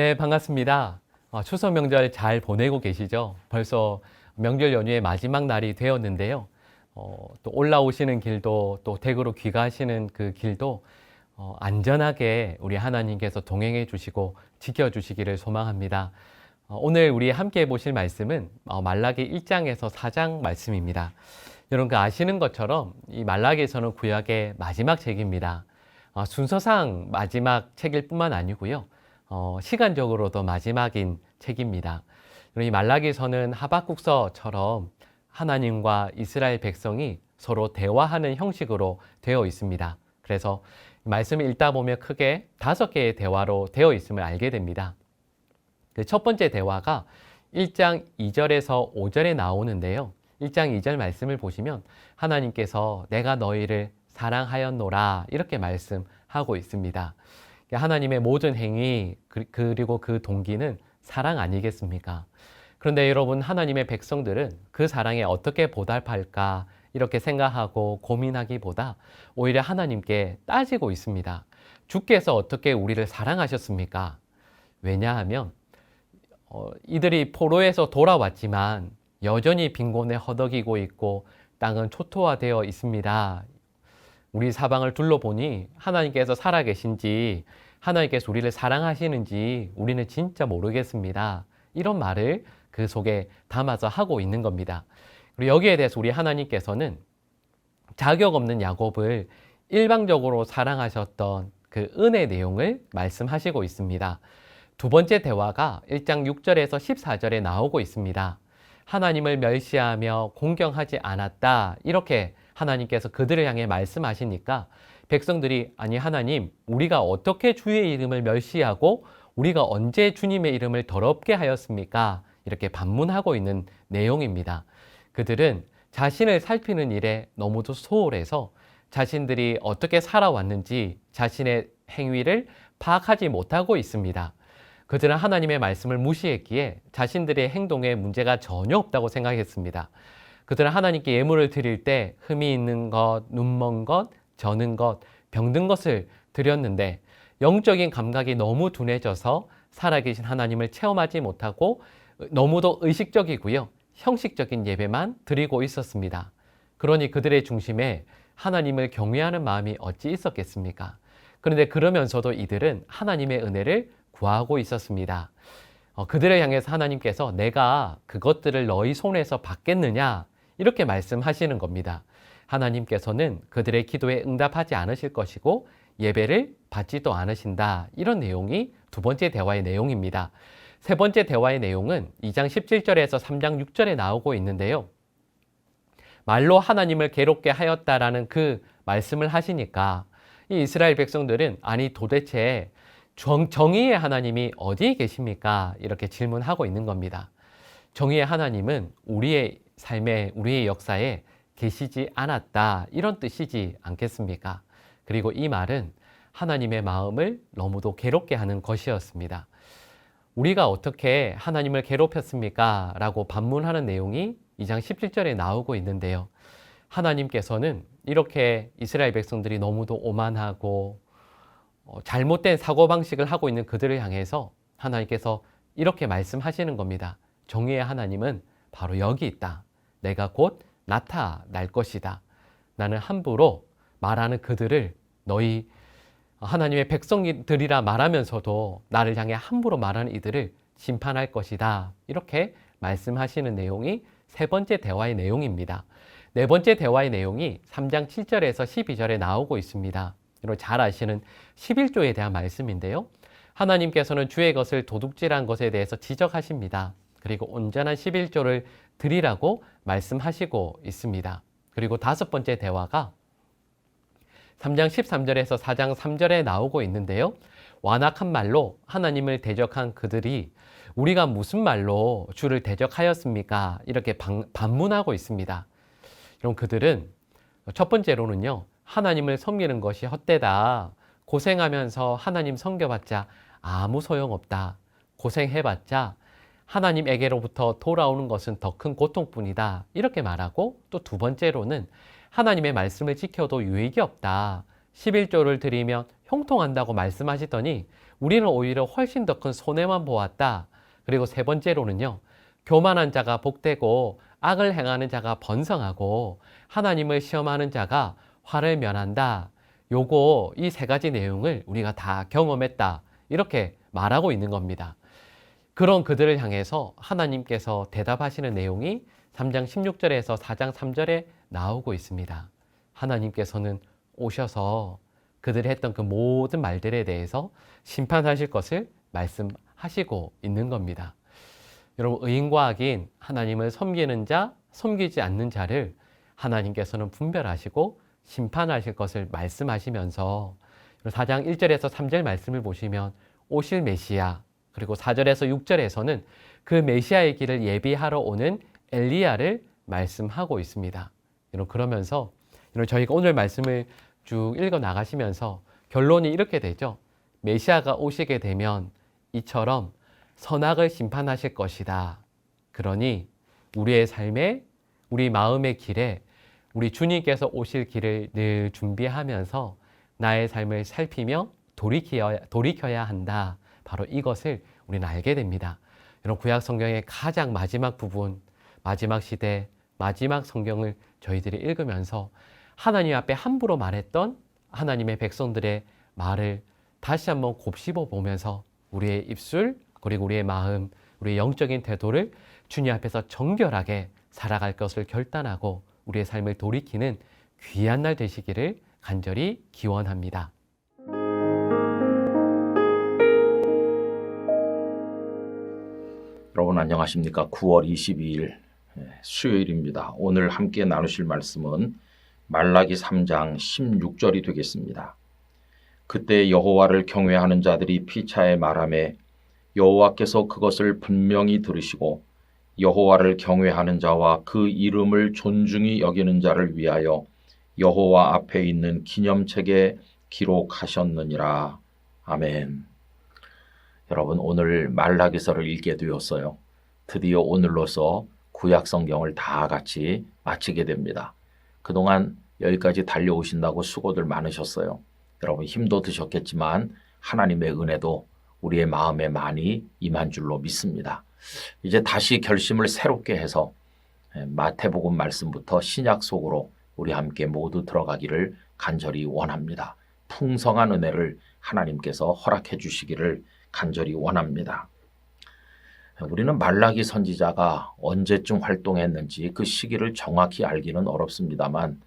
네, 반갑습니다. 어, 추석 명절 잘 보내고 계시죠? 벌써 명절 연휴의 마지막 날이 되었는데요. 어, 또 올라오시는 길도 또 댁으로 귀가하시는 그 길도 어, 안전하게 우리 하나님께서 동행해 주시고 지켜 주시기를 소망합니다. 어, 오늘 우리 함께 보실 말씀은 어, 말라기 1장에서 4장 말씀입니다. 여러분 그 아시는 것처럼 이 말라기에서는 구약의 마지막 책입니다. 어, 순서상 마지막 책일 뿐만 아니고요. 어, 시간적으로도 마지막인 책입니다. 이 말라기서는 하박국서처럼 하나님과 이스라엘 백성이 서로 대화하는 형식으로 되어 있습니다. 그래서 말씀을 읽다 보면 크게 다섯 개의 대화로 되어 있음을 알게 됩니다. 그 첫 번째 대화가 1장 2절에서 5절에 나오는데요. 1장 2절 말씀을 보시면 하나님께서 내가 너희를 사랑하였노라 이렇게 말씀하고 있습니다. 하나님의 모든 행위 그리고 그 동기는 사랑 아니겠습니까? 그런데 여러분 하나님의 백성들은 그 사랑에 어떻게 보답할까 이렇게 생각하고 고민하기보다 오히려 하나님께 따지고 있습니다. 주께서 어떻게 우리를 사랑하셨습니까? 왜냐하면 어, 이들이 포로에서 돌아왔지만 여전히 빈곤에 허덕이고 있고 땅은 초토화되어 있습니다. 우리 사방을 둘러보니 하나님께서 살아계신지 하나님께서 우리를 사랑하시는지 우리는 진짜 모르겠습니다. 이런 말을 그 속에 담아서 하고 있는 겁니다. 그리고 여기에 대해서 우리 하나님께서는 자격 없는 야곱을 일방적으로 사랑하셨던 그 은혜 내용을 말씀하시고 있습니다. 두 번째 대화가 1장 6절에서 14절에 나오고 있습니다. 하나님을 멸시하며 공경하지 않았다. 이렇게 하나님께서 그들을 향해 말씀하시니까 백성들이 아니 하나님 우리가 어떻게 주의 이름을 멸시하고 우리가 언제 주님의 이름을 더럽게 하였습니까? 이렇게 반문하고 있는 내용입니다. 그들은 자신을 살피는 일에 너무도 소홀해서 자신들이 어떻게 살아왔는지 자신의 행위를 파악하지 못하고 있습니다. 그들은 하나님의 말씀을 무시했기에 자신들의 행동에 문제가 전혀 없다고 생각했습니다. 그들은 하나님께 예물을 드릴 때 흠이 있는 것, 눈먼 것, 저는 것, 병든 것을 드렸는데 영적인 감각이 너무 둔해져서 살아계신 하나님을 체험하지 못하고 너무도 의식적이고요. 형식적인 예배만 드리고 있었습니다. 그러니 그들의 중심에 하나님을 경외하는 마음이 어찌 있었겠습니까? 그런데 그러면서도 이들은 하나님의 은혜를 구하고 있었습니다. 어, 그들을 향해서 하나님께서 내가 그것들을 너희 손에서 받겠느냐 이렇게 말씀하시는 겁니다. 하나님께서는 그들의 기도에 응답하지 않으실 것이고 예배를 받지도 않으신다. 이런 내용이 두 번째 대화의 내용입니다. 세 번째 대화의 내용은 2장 17절에서 3장 6절에 나오고 있는데요. 말로 하나님을 괴롭게 하였다라는 그 말씀을 하시니까 이 이스라엘 백성들은 아니 도대체 정, 정의의 하나님이 어디에 계십니까? 이렇게 질문하고 있는 겁니다. 정의의 하나님은 우리의 삶에, 우리의 역사에 계시지 않았다. 이런 뜻이지 않겠습니까? 그리고 이 말은 하나님의 마음을 너무도 괴롭게 하는 것이었습니다. 우리가 어떻게 하나님을 괴롭혔습니까? 라고 반문하는 내용이 2장 17절에 나오고 있는데요. 하나님께서는 이렇게 이스라엘 백성들이 너무도 오만하고 어, 잘못된 사고방식을 하고 있는 그들을 향해서 하나님께서 이렇게 말씀하시는 겁니다. 정의의 하나님은 바로 여기 있다. 내가 곧 나타날 것이다. 나는 함부로 말하는 그들을 너희 하나님의 백성들이라 말하면서도 나를 향해 함부로 말하는 이들을 심판할 것이다. 이렇게 말씀하시는 내용이 세 번째 대화의 내용입니다. 네 번째 대화의 내용이 3장 7절에서 12절에 나오고 있습니다. 여러분 잘 아시는 11조에 대한 말씀인데요. 하나님께서는 주의 것을 도둑질한 것에 대해서 지적하십니다. 그리고 온전한 11조를 드리라고 말씀하시고 있습니다. 그리고 다섯 번째 대화가 3장 13절에서 4장 3절에 나오고 있는데요. 완악한 말로 하나님을 대적한 그들이 우리가 무슨 말로 주를 대적하였습니까? 이렇게 방, 반문하고 있습니다. 그럼 그들은 첫 번째로는요. 하나님을 섬기는 것이 헛되다. 고생하면서 하나님 섬겨봤자 아무 소용없다. 고생해봤자 하나님에게로부터 돌아오는 것은 더 큰 고통뿐이다. 이렇게 말하고 또 두 번째로는 하나님의 말씀을 지켜도 유익이 없다. 11조를 드리면 형통한다고 말씀하시더니 우리는 오히려 훨씬 더 큰 손해만 보았다. 그리고 세 번째로는요. 교만한 자가 복되고 악을 행하는 자가 번성하고 하나님을 시험하는 자가 화를 면한다. 요거 이 세 가지 내용을 우리가 다 경험했다. 이렇게 말하고 있는 겁니다. 그런 그들을 향해서 하나님께서 대답하시는 내용이 3장 16절에서 4장 3절에 나오고 있습니다. 하나님께서는 오셔서 그들이 했던 그 모든 말들에 대해서 심판하실 것을 말씀하시고 있는 겁니다. 여러분, 의인과 악인, 하나님을 섬기는 자, 섬기지 않는 자를 하나님께서는 분별하시고 심판하실 것을 말씀하시면서 4장 1절에서 3절 말씀을 보시면 오실 메시아, 그리고 4절에서 6절에서는 그 메시아의 길을 예비하러 오는 엘리야를 말씀하고 있습니다. 여러분, 그러면서 여러분, 저희가 오늘 말씀을 쭉 읽어 나가시면서 결론이 이렇게 되죠. 메시아가 오시게 되면 이처럼 선악을 심판하실 것이다. 그러니 우리의 삶에, 우리 마음의 길에 우리 주님께서 오실 길을 늘 준비하면서 나의 삶을 살피며 돌이켜야, 돌이켜야 한다. 바로 이것을 우리는 알게 됩니다. 여러분, 구약 성경의 가장 마지막 부분, 마지막 시대, 마지막 성경을 저희들이 읽으면서 하나님 앞에 함부로 말했던 하나님의 백성들의 말을 다시 한번 곱씹어 보면서 우리의 입술, 그리고 우리의 마음, 우리의 영적인 태도를 주님 앞에서 정결하게 살아갈 것을 결단하고 우리의 삶을 돌이키는 귀한 날 되시기를 간절히 기원합니다. 여러분 안녕하십니까? 9월 22일 수요일입니다. 오늘 함께 나누실 말씀은 말라기 3장 16절이 되겠습니다. 그때 여호와를 경외하는 자들이 피차에 말하매 여호와께서 그것을 분명히 들으시고 여호와를 경외하는 자와 그 이름을 존중히 여기는 자를 위하여 여호와 앞에 있는 기념책에 기록하셨느니라. 아멘. 여러분 오늘 말라기서를 읽게 되었어요. 드디어 오늘로서 구약 성경을 다 같이 마치게 됩니다. 그동안 여기까지 달려오신다고 수고들 많으셨어요. 여러분 힘도 드셨겠지만 하나님의 은혜도 우리의 마음에 많이 임한 줄로 믿습니다. 이제 다시 결심을 새롭게 해서 마태복음 말씀부터 신약 속으로 우리 함께 모두 들어가기를 간절히 원합니다. 풍성한 은혜를 하나님께서 허락해 주시기를 간절히 원합니다. 우리는 말라기 선지자가 언제쯤 활동했는지 그 시기를 정확히 알기는 어렵습니다만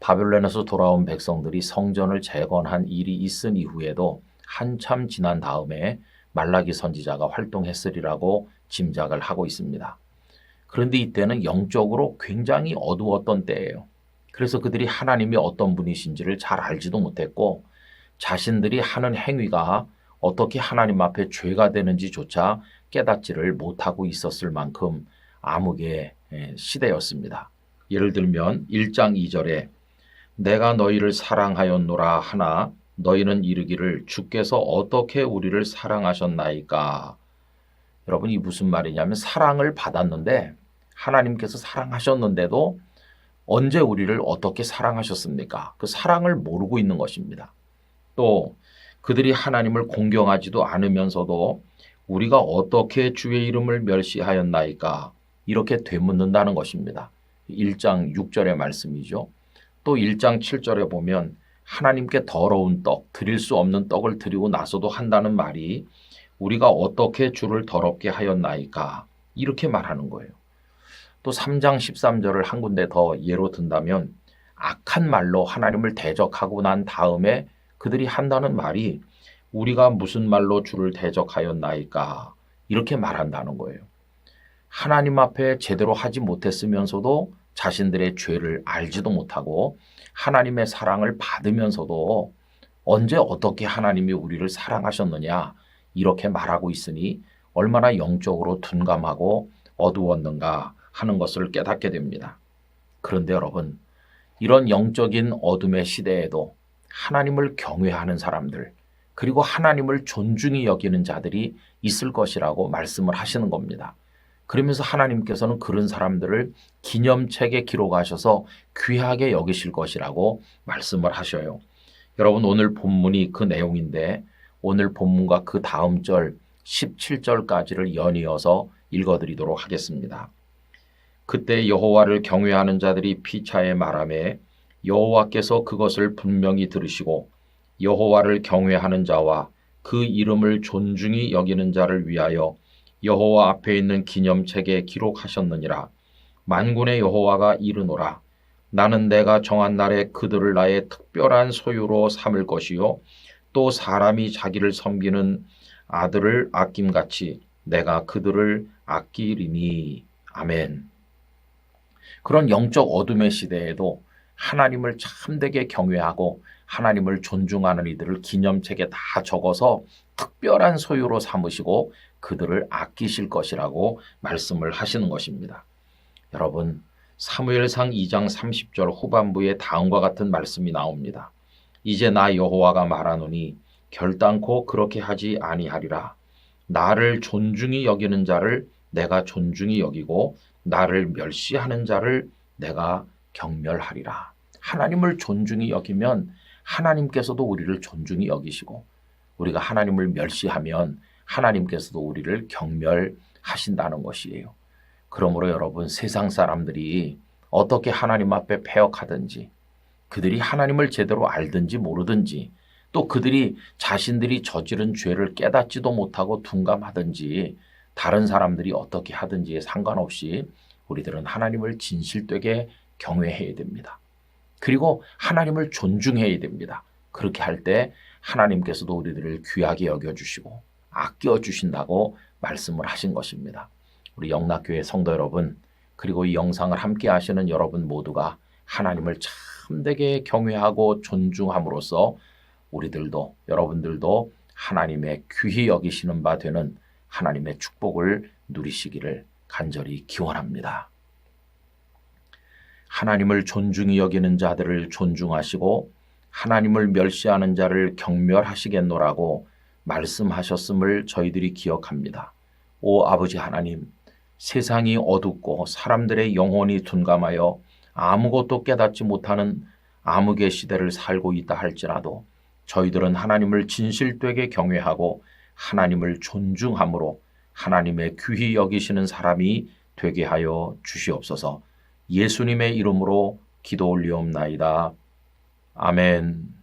바벨론에서 돌아온 백성들이 성전을 재건한 일이 있은 이후에도 한참 지난 다음에 말라기 선지자가 활동했으리라고 짐작을 하고 있습니다. 그런데 이때는 영적으로 굉장히 어두웠던 때예요. 그래서 그들이 하나님이 어떤 분이신지를 잘 알지도 못했고 자신들이 하는 행위가 어떻게 하나님 앞에 죄가 되는지조차 깨닫지를 못하고 있었을 만큼 암흑의 시대였습니다. 예를 들면 1장 2절에 내가 너희를 사랑하였노라 하나 너희는 이르기를 주께서 어떻게 우리를 사랑하셨나이까 여러분 이 무슨 말이냐면 사랑을 받았는데 하나님께서 사랑하셨는데도 언제 우리를 어떻게 사랑하셨습니까? 그 사랑을 모르고 있는 것입니다. 또 그들이 하나님을 공경하지도 않으면서도 우리가 어떻게 주의 이름을 멸시하였나이까 이렇게 되묻는다는 것입니다. 1장 6절의 말씀이죠. 또 1장 7절에 보면 하나님께 더러운 떡, 드릴 수 없는 떡을 드리고 나서도 한다는 말이 우리가 어떻게 주를 더럽게 하였나이까 이렇게 말하는 거예요. 또 3장 13절을 한 군데 더 예로 든다면 악한 말로 하나님을 대적하고 난 다음에 그들이 한다는 말이 우리가 무슨 말로 주를 대적하였나이까 이렇게 말한다는 거예요. 하나님 앞에 제대로 하지 못했으면서도 자신들의 죄를 알지도 못하고 하나님의 사랑을 받으면서도 언제 어떻게 하나님이 우리를 사랑하셨느냐 이렇게 말하고 있으니 얼마나 영적으로 둔감하고 어두웠는가 하는 것을 깨닫게 됩니다. 그런데 여러분, 이런 영적인 어둠의 시대에도 하나님을 경외하는 사람들, 그리고 하나님을 존중히 여기는 자들이 있을 것이라고 말씀을 하시는 겁니다. 그러면서 하나님께서는 그런 사람들을 기념책에 기록하셔서 귀하게 여기실 것이라고 말씀을 하셔요. 여러분 오늘 본문이 그 내용인데 오늘 본문과 그 다음 절 17절까지를 연이어서 읽어드리도록 하겠습니다. 그때 여호와를 경외하는 자들이 피차에 말하매 여호와께서 그것을 분명히 들으시고 여호와를 경외하는 자와 그 이름을 존중히 여기는 자를 위하여 여호와 앞에 있는 기념책에 기록하셨느니라. 만군의 여호와가 이르노라. 나는 내가 정한 날에 그들을 나의 특별한 소유로 삼을 것이요. 또 사람이 자기를 섬기는 아들을 아낌같이 내가 그들을 아끼리니. 아멘. 그런 영적 어둠의 시대에도 하나님을 참되게 경외하고 하나님을 존중하는 이들을 기념책에 다 적어서 특별한 소유로 삼으시고 그들을 아끼실 것이라고 말씀을 하시는 것입니다. 여러분, 사무엘상 2장 30절 후반부에 다음과 같은 말씀이 나옵니다. 이제 나 여호와가 말하노니 결단코 그렇게 하지 아니하리라. 나를 존중히 여기는 자를 내가 존중히 여기고 나를 멸시하는 자를 내가 경멸하리라. 하나님을 존중히 여기면 하나님께서도 우리를 존중히 여기시고 우리가 하나님을 멸시하면 하나님께서도 우리를 경멸하신다는 것이에요. 그러므로 여러분 세상 사람들이 어떻게 하나님 앞에 패역하든지 그들이 하나님을 제대로 알든지 모르든지 또 그들이 자신들이 저지른 죄를 깨닫지도 못하고 둔감하든지 다른 사람들이 어떻게 하든지에 상관없이 우리들은 하나님을 진실되게 경외해야 됩니다. 그리고 하나님을 존중해야 됩니다. 그렇게 할 때 하나님께서도 우리들을 귀하게 여겨주시고 아껴주신다고 말씀을 하신 것입니다. 우리 영락교회 성도 여러분, 그리고 이 영상을 함께 하시는 여러분 모두가 하나님을 참되게 경외하고 존중함으로써 우리들도 여러분들도 하나님의 귀히 여기시는 바 되는 하나님의 축복을 누리시기를 간절히 기원합니다. 하나님을 존중히 여기는 자들을 존중하시고 하나님을 멸시하는 자를 경멸하시겠노라고 말씀하셨음을 저희들이 기억합니다. 오 아버지 하나님, 세상이 어둡고 사람들의 영혼이 둔감하여 아무것도 깨닫지 못하는 암흑의 시대를 살고 있다 할지라도 저희들은 하나님을 진실되게 경외하고 하나님을 존중함으로 하나님의 귀히 여기시는 사람이 되게 하여 주시옵소서. 예수님의 이름으로 기도 올리옵나이다. 아멘.